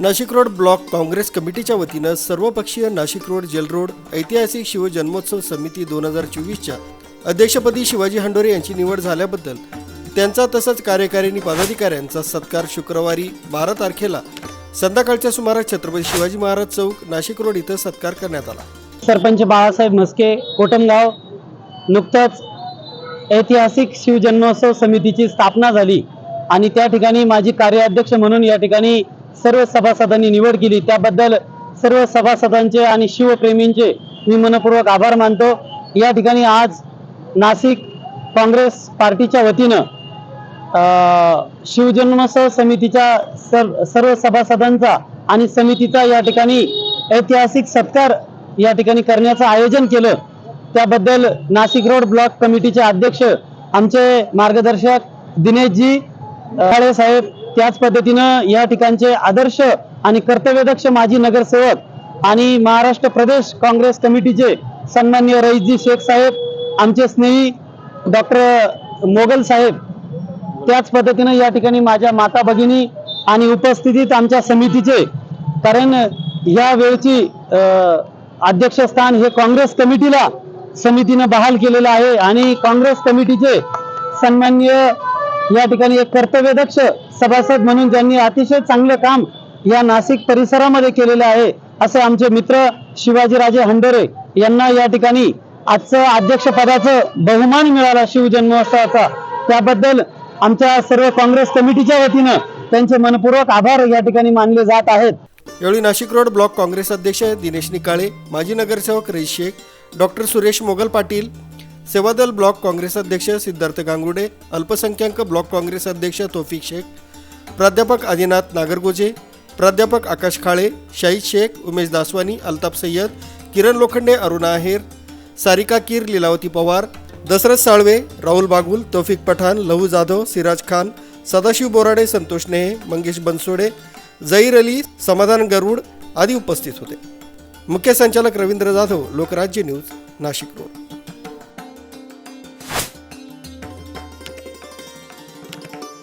Nashik road block Congress कमिटीच्या वतीनं सर्वपक्षीय नाशिक रोड जेल रोड ऐतिहासिक शिवजन्मोत्सव समिती दोन हजार चोवीसच्या अध्यक्षपदी शिवाजी हंडोरे यांची निवड झाल्याबद्दल त्यांचा तसंच कार्यकारिणी पदाधिकाऱ्यांचा सत्कार शुक्रवारी बारा तारखेला संध्याकाळच्या सुमारास छत्रपती शिवाजी महाराज चौक नाशिक रोड इथं सत्कार करण्यात आला. सरपंच बाळासाहेब म्हस्के कोटमगाव नुकताच ऐतिहासिक शिवजन्मोत्सव समितीची स्थापना झाली आणि त्या ठिकाणी माझी कार्याध्यक्ष म्हणून या ठिकाणी सर्व सभासदांनी निवड केली. त्याबद्दल सर्व सभासदांचे आणि शिवप्रेमींचे मी मनपूर्वक आभार मानतो. या ठिकाणी आज नाशिक काँग्रेस पार्टीच्या वतीनं शिवजन्मोत्सव समितीच्या सर्व सभासदांचा आणि समितीचा या ठिकाणी ऐतिहासिक सत्कार या ठिकाणी करण्याचं आयोजन केलं. त्याबद्दल नाशिक रोड ब्लॉक कमिटीचे अध्यक्ष आमचे मार्गदर्शक दिनेशजी काळे साहेब त्याच पद्धतीनं या ठिकाणचे आदर्श आणि कर्तव्यदक्ष माजी नगरसेवक आणि महाराष्ट्र प्रदेश काँग्रेस कमिटीचे सन्मान्य रईजी शेख साहेब आमचे स्नेही डॉक्टर मोगल साहेब त्याच पद्धतीनं या ठिकाणी माझ्या माता भगिनी आणि उपस्थितीत आमच्या समितीचे कारण या वेळची अध्यक्षस्थान हे काँग्रेस कमिटीला समितीनं बहाल केलेलं आहे आणि काँग्रेस कमिटीचे सन्मान्य या ठिकाणी एक कर्तव्यदक्ष सभासद म्हणून ज्यांनी अतिशय चांगलं काम या नाशिक परिसरामध्ये केलेलं आहे असे आमचे मित्र शिवाजीराजे हंडोरे यांना या ठिकाणी आजचं अध्यक्षपदाचं बहुमान मिळाला शिवजन्मोत्सवाचा त्याबद्दल आमच्या सर्व काँग्रेस कमिटीच्या वतीनं त्यांचे मनपूर्वक आभार या ठिकाणी मानले जात आहेत. यावेळी नाशिक रोड ब्लॉक काँग्रेस अध्यक्ष दिनेश निकाळे माजी नगरसेवक रेश शेख डॉक्टर सुरेश मोगल पाटील सेवादल ब्लॉक काँग्रेस अध्यक्ष सिद्धार्थ गांगुडे अल्पसंख्याक ब्लॉक काँग्रेस अध्यक्ष तोफिक शेख प्राध्यापक आदिनाथ नागरगोजे प्राध्यापक आकाश खाळे शाहीद शेख उमेश दासवानी अल्ताफ सय्यद किरण लोखंडे अरुणा आहेर सारिका कीर लीलावती पवार दशरथ साळवे राहुल बागुल तौफिक पठाण लहू जाधव सिराज खान सदाशिव बोराडे संतोष नेहे मंगेश बनसोडे झहीर अली समाधान गरुड आदी उपस्थित होते. मुख्य संचालक रवींद्र जाधव लोकराज्य न्यूज नाशिक रोड.